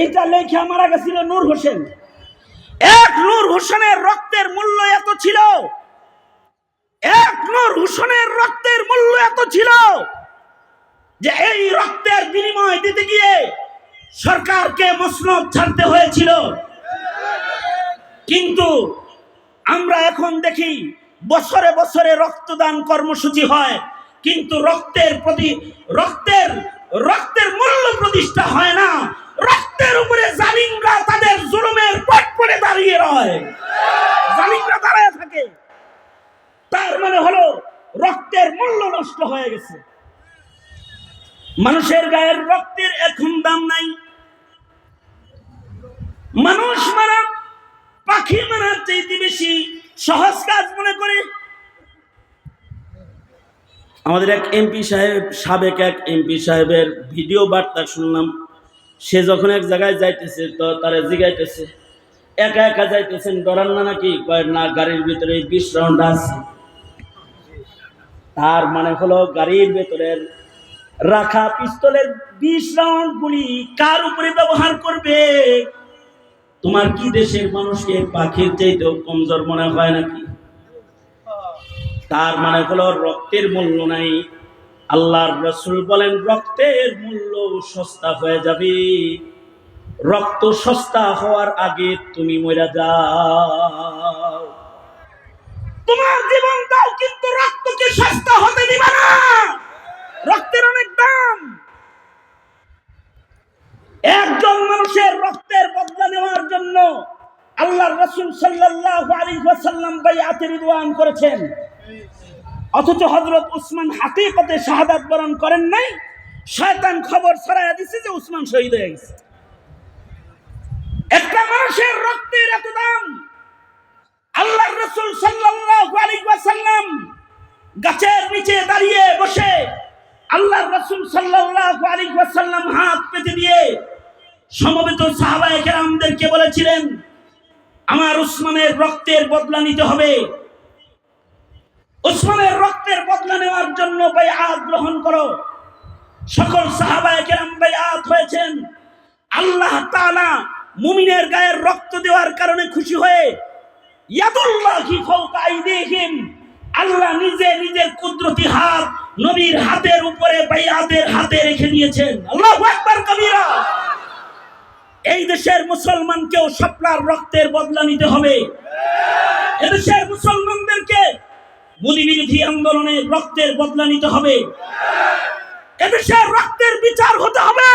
এইটা লেখা মারা গেছিল নূর হোসেন। এক নূর হোসেনের রক্তের মূল্য এত ছিল? এক নূর হোসেনের রক্তের মূল্য এত ছিল যে এই রক্তের বিনিময় দিতে গিয়ে সরকারকে মসনদ ছাড়তে হয়েছিল। কিন্তু আমরা এখন দেখি বছরে বছরে রক্তদান কর্মসূচি হয়, কিন্তু রক্তের প্রতি রক্তের রক্তের মূল্য প্রতিষ্ঠা হয় না। রক্তের উপরে জালিমরা তাদের জুলুমের পড়ে দাঁড়িয়ে রয়। জালিমরা দাঁড়ায় থাকে। তার মানে হলো রক্তের মূল্য নষ্ট হয়ে গেছে। মানুষের গায়ের রক্তের এখন দাম নাই। মানুষ মারা, পাখি মারার চাইতে বেশি সহজ কাজ মনে করে। আমাদের এক এমপি সাহেব, সাবেক এক এমপি সাহেবের ভিডিও বার্তা শুনলাম। সে যখন এক জায়গায় যাইতেছে, তো তারা জিগাইতেছে, একা একা যাইতেছেন ডরান না নাকি? না, গাড়ির ভিতরে বিশ রাউন্ড আছে। তার মানে হলো গাড়ির ভেতরের রাখা পিস্তলের বিশ রাউন্ড গুলি কার উপরে ব্যবহার করবে? তোমার কি দেশের মানুষকে পাখির চাইতেও কমজোর মনে হয় নাকি? তার মানে হলো রক্তের মূল্য নাই আল্লাহর রসুল বলেন, রক্তের মূল্য সস্তা হয়ে যাবে। রক্ত সস্তা হওয়ার আগে তুমি মরা যাও। তোমার জীবন দাও, কিন্তু রক্তকে সস্তা হতে দিবা না। রক্তের অনেক দাম। একজন মানুষের রক্তের বদলা নেওয়ার জন্য আল্লাহ রসুল সাল্লাল্লাহু আলাইহি ওয়াসাল্লাম বাইআতে রিদওয়ান করেছেন। অথচ হযরত উসমান হাকিকতে শাহাদাত বরণ করেন নাই। শয়তান খবর ছড়াইয়া দিছে যে উসমান শহীদ হয়ে গেছে। একটা মানুষের রক্তের এত দাম। আল্লাহ রসুল ওয়াসাল্লাম গাছের নিচে দাঁড়িয়ে বসে আল্লাহ রসুল ওয়াসাল্লাম হাত পেতে দিয়ে সমবেত সাহাবায়ে কেরামদেরকে বলেছিলেন, আমার উসমানের রক্তের বদলা নিতে হবে। উসমানের রক্তের বদলা নেওয়ার জন্য বাইআত গ্রহণ করো। সকল সাহাবায়ে কেরাম বাইআত হয়েছেন। আল্লাহ তাআলা মুমিনের গায়ের রক্ত দেওয়ার কারণে খুশি হয়ে ইয়াদুল্লাহি ফাওকা আইদিহিম, আল্লাহ নিজে নিজের কুদরতি হাত নবীর হাতের উপরে বাইয়াতের হাতে রেখে দিয়েছেন। আল্লাহু আকবার কবিরা। এই দেশের মুসলমানকেও শাপলার রক্তের বদলা নিতে হবে। এদেশের মুসলমানদেরকে গুলি বিরোধী আন্দোলনে রক্তের বদলা নিতে হবে। এদেশের রক্তের বিচার হতে হবে।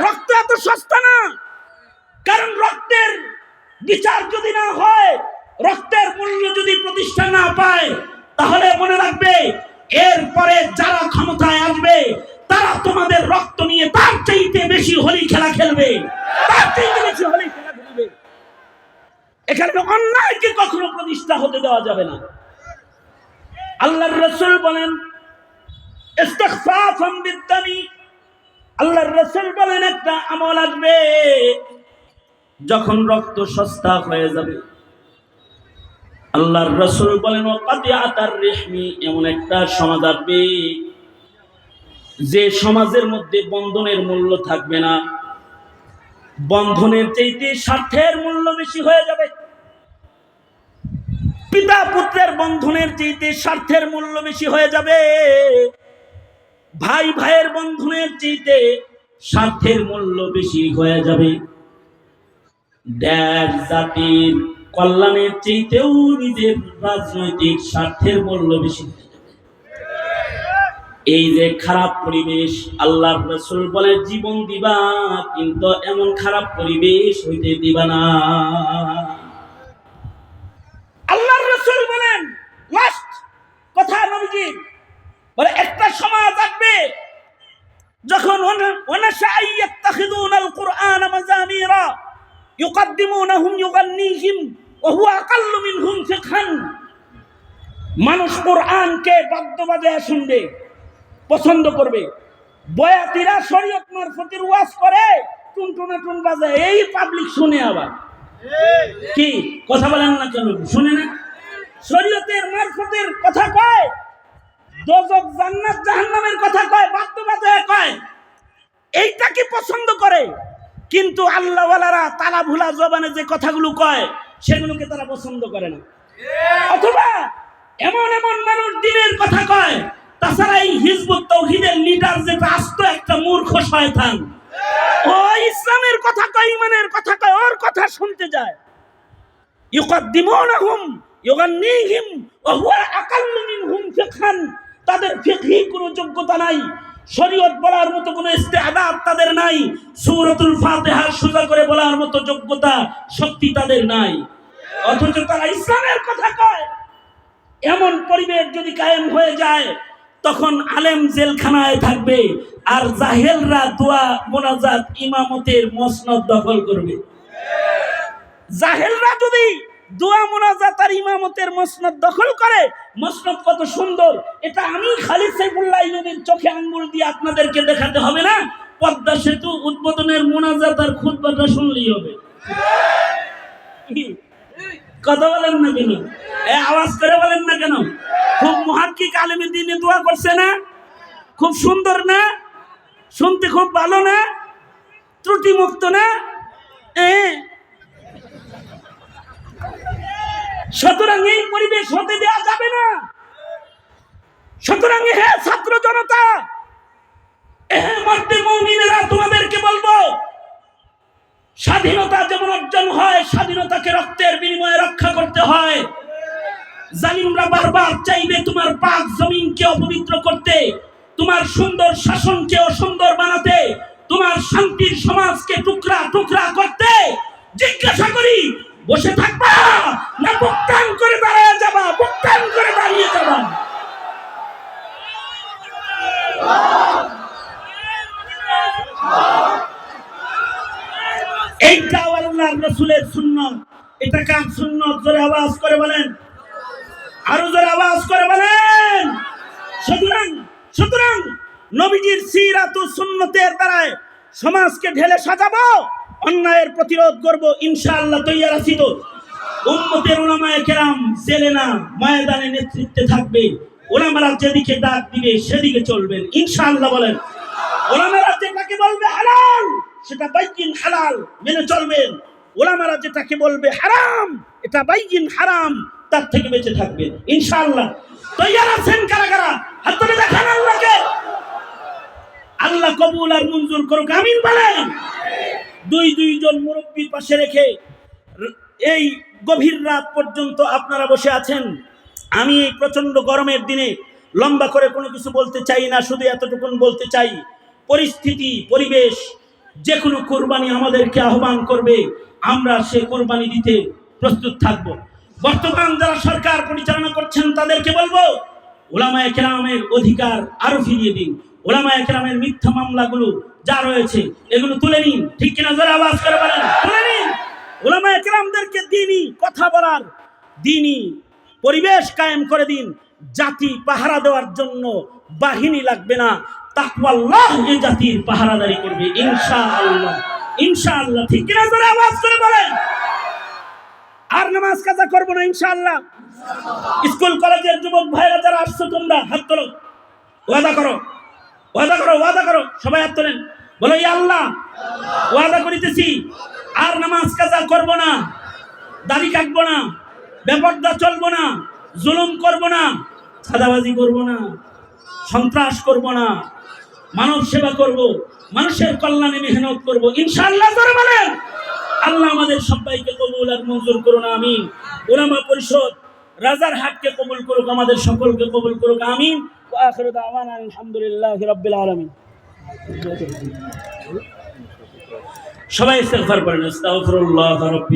রক্ত এত সস্তা না। কারণ রক্তের বিচার যদি না হয়, রক্তের মূল্য যদি প্রতিষ্ঠা না পায়, তাহলে মনে রাখবে, এরপরে যারা ক্ষমতায় আসবে, তারা তোমাদের রক্ত নিয়ে তার চাইতে বেশি হোলি খেলা খেলবে। তার চাইতে বেশি হোলি খেলা খেলবে। এখানে অন্যায়কে কখনো প্রতিষ্ঠা হতে দেওয়া যাবে না। আল্লাহর রসুল বলেন আল্লাহর রসুল বলেন, একটা আমল আসবে যখন রক্ত সস্তা হয়ে যাবে। আল্লাহর রসুল বলেন আতার রেশমি এমন একটা সমাজ আসবে, যে সমাজের মধ্যে বন্ধনের মূল্য থাকবে না। বন্ধনের চাইতে স্বার্থের মূল্য বেশি হয়ে যাবে। পিতা পুত্রের বন্ধনের চাইতে স্বার্থের মূল্য বেশি হয়ে যাবে। ভাই ভাইয়ের বন্ধনের চাইতে স্বার্থের মূল্য বেশি হয়ে যাবে। দেশ জাতির কল্যাণের চাইতেও নিজের রাজনৈতিক স্বার্থের মূল্য বেশি এই যে খারাপ পরিবেশ আল্লাহ রসুল বলে, জীবন দিবা, কিন্তু এমন খারাপ পরিবেশ হইতে দিবা না আল্লাহ রসুল বলেন লাস্ট কথা নবীজি বলে একটা সমাজ আসবে ওনাশাইয়াত্তাখিদুনাল কুরআন মাজামিরা ইউকাদ্দিমুনাহুম ইউগান্নিহিম ওয়া হুয়া আকাল্লু মিনহুম ফিকহান মানুষ কোরআনকে বাদ্য বাজায় শুনবে, পছন্দ করবে। বয়াতিরা শরীয়ত মারফতের ওয়াজ করে টুনটুনা টুন বাজায় এই পাবলিক শুনে আবার। কি? কথা বলেন না কেন? শুনে না? শরীয়তের মারফতের কথা কয়, দোজক জান্নাত জাহান্নামের কথা কয় বাদ্য বাজায় কয় এইটা কি পছন্দ করে কিন্তু আল্লাহওয়ালারা তালা ভুলা জবানে যে কথাগুলো কয়, সেগুলোকে তারা পছন্দ করে না। অথবা এমন এমন মানুষ দিনের কথা কয়, তাছাড়া এই হিজবুত তৌহিদের লিডার যেটা আস্ত একটা মূর্খ শয়তান, ও ইসলামের কথা কয় ইমানের কথা কয়, ওর কথা শুনতে যায়। ইউকাদ্দিমুনাহুম, ইউগান্নিহিম ওয়া হুয়া আকাল্লু মিনহুম ফিকহান, তাদের ফিকহি কোনো যোগ্যতা নাই। শরীয়ত বলার মতো কোনো ইস্তেআদাত তাদের নাই। সূরাতুল ফাতিহা সোজা করে বলার মতো যোগ্যতা, শক্তি তাদের নাই। অথচ তারা ইসলামের কথা কয়। এমন পরিবেশ যদি কায়েম হয়ে যায়, তখন আলেম জেলখানায় থাকবে আর জাহেলরা দোয়া, মোনাজাত, ইমামতের মসনদ দখল করবে। জাহেলরা যদি দোয়া, মোনাজাত আর ইমামতের মসনদ দখল করে মসনদ কত সুন্দর। এটা আমি খালিদ সাইফুল্লাহ নবীর চোখে আঙ্গুল দিয়ে আপনাদেরকে দেখাতে হবে না? পদ্মা সেতু উদ্বোধনের মোনাজাত আর খুতবাটা শুনলেই হবে? কথা বলেন না কেন? এ, আওয়াজ করে বলেন না কেন? খুব মহাক্কিক আলেমের দিনে দোয়া করছে না? খুব সুন্দর না? শুনতে খুব ভালো না? ত্রুটি মুক্ত না? এ সুতরাং এই পরিবেশ হতে দেওয়া যাবে না। সুতরাং হে ছাত্র জনতা তোমাদেরকে বলব, স্বাধীনতা যেমন অর্জন হয়, স্বাধীনতাকে রক্তের বিনিময়ে রক্ষা করতে হয়। জালিমরা বারবার চাইবে তোমার পাক জমিনকে অপবিত্র করতে, তোমার সুন্দর শাসনকে অসুন্দর বানাতে, তোমার শান্তির সমাজকে টুকরা টুকরা করতে। জিজ্ঞাসা করি বসে থাকবা, না বুকটান করে দাঁড়িয়ে যাবা বুকটান করে দাঁড়িয়ে যাবা। এইটাও আল্লাহর রসুলের সুন্নত। এটা কার সুন্নত? জোরে আওয়াজ করে বলেন। আরও জোরে আওয়াজ করে বলেন। সুতরাং সুতরাং নবীজির সিরাত সুন্নতের দ্বারায় সমাজকে ঢেলে সাজাবো। অন্যায়ের প্রতিরোধ করব, ইনশাআল্লাহ তৈয়ার আছি তো। উম্মতের ওলামায়ে কেরাম জেলে না, ময়দানে নেতৃত্বে থাকবে। ওলামারা যেদিকে ডাক দিবে, সেদিকে চলবেন। ইনশাআল্লাহ বলেন। ওলামারা যেটাকে বলবে হালাল সেটা বাইকিন হালাল মেনে চলবেন। ওলামারা যেটাকে বলবে হারাম, এটা বাইকিন হারাম, তার থেকে বেঁচে থাকবেন। ইনশাআল্লাহ। তৈয়ার আছেন কারা কারা? হাত তুলে দেখান আল্লাহকে। আল্লাহ কবুল আর মঞ্জুর করুক, আমিন বলেন। দুই দুইজন মুরব্বী পাশে রেখে এই গভীর রাত পর্যন্ত আপনারা বসে আছেন। আমি এই প্রচণ্ড গরমের দিনে লম্বা করে কোনো কিছু বলতে চাই না, শুধু এতটুকুন বলতে চাই, পরিস্থিতি, পরিবেশ যে কোনো কোরবানি আমাদেরকে আহ্বান করবে, আমরা সে কোরবানি দিতে প্রস্তুত থাকব। বর্তমান যারা সরকার পরিচালনা করছেন, তাদেরকে বলব, ওলামায়ে কেরামের অধিকার আরও ফিরিয়ে দিন। ওলামায়ে কেরামের মিথ্যা মামলাগুলো যা রয়েছে, এগুলো তুলে নিন। ঠিক কিনা জোরে আওয়াজ করে বলেন? তুলে নিন। ওলামায়ে কেরামদেরকে দিনই কথা বলার, দিনই পরিবেশ কায়েম করে দিন। জাতি পাহারা দেওয়ার জন্য বাহিনী লাগবে না। তাকওয়াল্লাহ এই জাতির পাহারাদারি করবে, ইনশাআল্লাহ। ইনশাআল্লাহ, ঠিক কিনা জোরে আওয়াজ করে বলেন? আর নামাজ কাজা করব না, ইনশাআল্লাহ। স্কুল, কলেজের যুবক ভাইরা যারা আসছো তোমরা, হাত তোলো, ওয়াদা করো। ওয়াদা করো ওয়াদা করো। সবাই হাত তোলেন। বলো ইয়া আল্লাহ, ওয়াদা করিতেছি। আর নামাজ কাজা করব না, দাড়ি কাটবো না, বেপর্দা চলবো না, জুলুম করব না ছাদাবাজি করব না, সন্ত্রাস করব না, মানব সেবা করব, মানুষের কল্যাণে মেহনত করব। ইনশাআল্লাহ করে বলেন। আল্লাহ আমাদের সবাইকে কবুল আর মঞ্জুর করুন, আমিন। ওলামা পরিষদ, রাজার হাটকে কবুল করুক, আমাদের সকলকে কবুল করুক, আমিন। ওয়া دعوانا الحمد لله رب العالمين. সবাই ইস্তেগফার করেন আস্তাগফিরুল্লাহ রাব্বি